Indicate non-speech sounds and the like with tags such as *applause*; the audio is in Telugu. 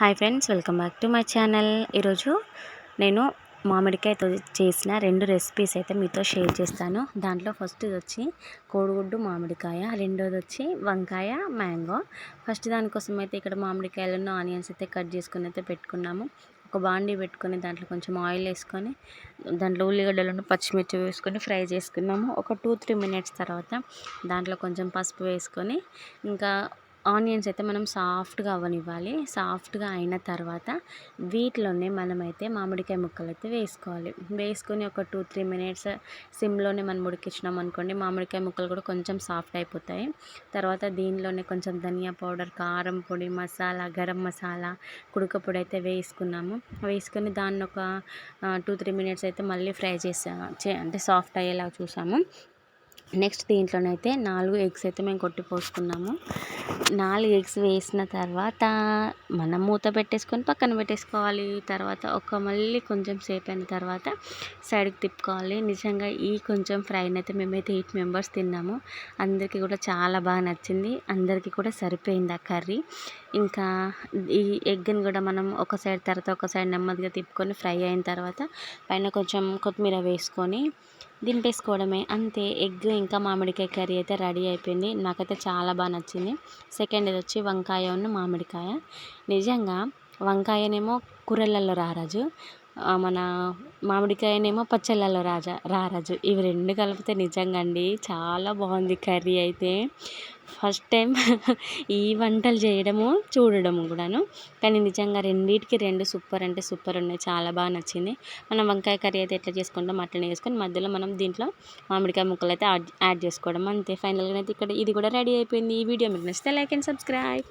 Hi friends welcome back to my channel. ఈరోజు నేను మామిడికాయతో చేసిన రెండు రెసిపీస్ అయితే మీతో షేర్ చేస్తాను. దాంట్లో ఫస్ట్ వచ్చి కోడిగుడ్డు మామిడికాయ రెండోది వచ్చి వంకాయ మ్యాంగో. ఫస్ట్ దానికోసం అయితే ఇక్కడ మామిడికాయలను ఆనియన్స్ అయితే కట్ చేసుకుని అయితే పెట్టుకున్నాము. ఒక బాండీ పెట్టుకొని దాంట్లో కొంచెం ఆయిల్ వేసుకొని దాంట్లో ఉల్లిగడ్డలను పచ్చిమిర్చి వేసుకొని ఫ్రై చేసుకున్నాము ఒక టూ త్రీ మినిట్స్ తర్వాత దాంట్లో కొంచెం పసుపు వేసుకొని ఇంకా ఆనియన్స్ అయితే మనం సాఫ్ట్గా అవ్వనివ్వాలి సాఫ్ట్గా అయిన తర్వాత వీటిలోనే మనమైతే మామిడికాయ ముక్కలు అయితే వేసుకోవాలి. వేసుకొని ఒక టూ త్రీ మినిట్స్ సిమ్లోనే మనం ఉడికించినాం అనుకోండి మామిడికాయ ముక్కలు కూడా కొంచెం సాఫ్ట్ అయిపోతాయి. తర్వాత దీనిలోనే కొంచెం ధనియా పౌడర్ కారం పొడి మసాలా గరం మసాలా కుడుకపొడి అయితే వేసుకున్నాము. వేసుకొని దాన్ని ఒక టూ త్రీ మినిట్స్ అయితే మళ్ళీ ఫ్రై చేసా అంటే సాఫ్ట్ అయ్యేలా చూసాము. నెక్స్ట్ దీంట్లోనైతే నాలుగు ఎగ్స్ అయితే మేము కొట్టి పోసుకున్నాము. నాలుగు ఎగ్స్ వేసిన తర్వాత మనం మూత పెట్టేసుకొని పక్కన పెట్టేసుకోవాలి. తర్వాత ఒక మళ్ళీ కొంచెం సేపు అయిన తర్వాత సైడ్కి తిప్పుకోవాలి. నిజంగా ఈ కొంచెం ఫ్రైని అయితే మేమైతే ఎయిట్ మెంబర్స్ తిన్నాము. అందరికీ కూడా చాలా బాగా నచ్చింది. అందరికీ కూడా సరిపోయింది ఆ కర్రీ. ఇంకా ఈ ఎగ్ని కూడా మనం ఒక సైడ్ తర్వాత ఒక సైడ్ నెమ్మదిగా తిప్పుకొని ఫ్రై అయిన తర్వాత పైన కొంచెం కొత్తిమీర వేసుకొని దింపేసుకోవడమే. అంతే ఎగ్ ఇంకా మామిడికాయ కర్రీ అయితే రెడీ అయిపోయింది. నాకైతే చాలా బాగా నచ్చింది. సెకండ్ ఇది వచ్చి వంకాయ ఉన్న మామిడికాయ. నిజంగా వంకాయనేమో కూరలలో రారాజు. మన మామిడికాయనేమో పచ్చళ్ళలో రాజా రారాజు. ఇవి రెండు కలిపితే నిజంగా అండి చాలా బాగుంది కర్రీ అయితే. ఫస్ట్ టైం *laughs* ఈ వంటలు చేయడము చూడడము కూడాను. కానీ నిజంగా రెండింటికి రెండు సూపర్ అంటే సూపర్ ఉన్నాయి చాలా బాగా నచ్చింది. మనం వంకాయ కర్రీ అయితే ఎట్లా చేసుకుంటాం అట్లనే చేసుకొని మధ్యలో మనం దీంట్లో మామిడికాయ ముక్కలు అయితే యాడ్ యాడ్ చేసుకోవడం అంతే. ఫైనల్గా అయితే ఇక్కడ ఇది కూడా రెడీ అయిపోయింది. ఈ వీడియో మీకు నచ్చితే లైక్ అండ్ సబ్స్క్రైబ్.